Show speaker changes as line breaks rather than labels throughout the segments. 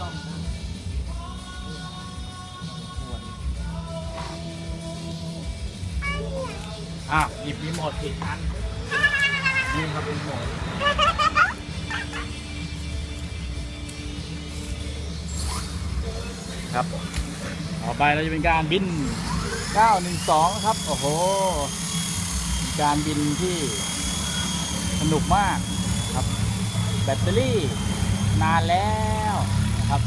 ซ่อมนะควร
อะหยิบรีโมทผิดอัน
นี่ครับเป็นโหมด
ครับต่อไปเราจะเป็นการบิน 912นะครับ โอ้โหเป็นการบินที่สนุกมากครับ แบตเตอรี่นานแล้วนะครับ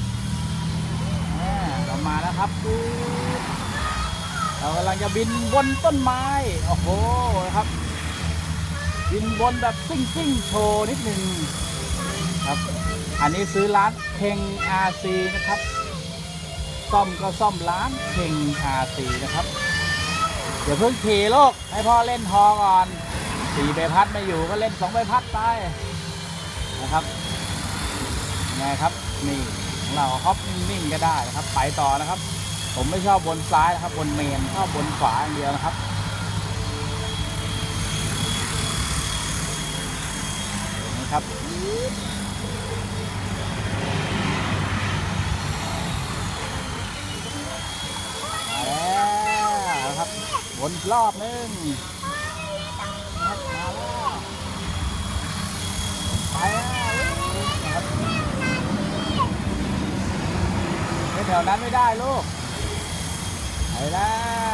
อ่า เรามาแล้วครับปุ๊บเรากำลังจะบินบนต้นไม้ โอ้โหครับ บินบนแบบซิ่งซิ่งโชว์นิดนึงครับ อันนี้ซื้อร้านเพ่ง RC นะครับ ซ่อมก็ซ่อมร้านเพ่ง RC นะครับ เดี๋ยวเพิ่งขี่โลก ให้พ่อเล่นฮอก่อนสี่ใบพัดไม่อยู่ก็เล่นสองใบพัดไปนะครับไงครับ นี่ เราฮอปนิ่งๆก็ได้นะครับ ไปต่อนะครับ ผมไม่ชอบบนซ้ายนะครับ บนเมนชอบบนขวาอย่างเดียวนะครับนี่ครับมาแล้วนะครับวนอีกรอบนึงมาแล้วไปแล้วนะครับไปแถวนั้นไม่ได้ลูก ไปแล้ว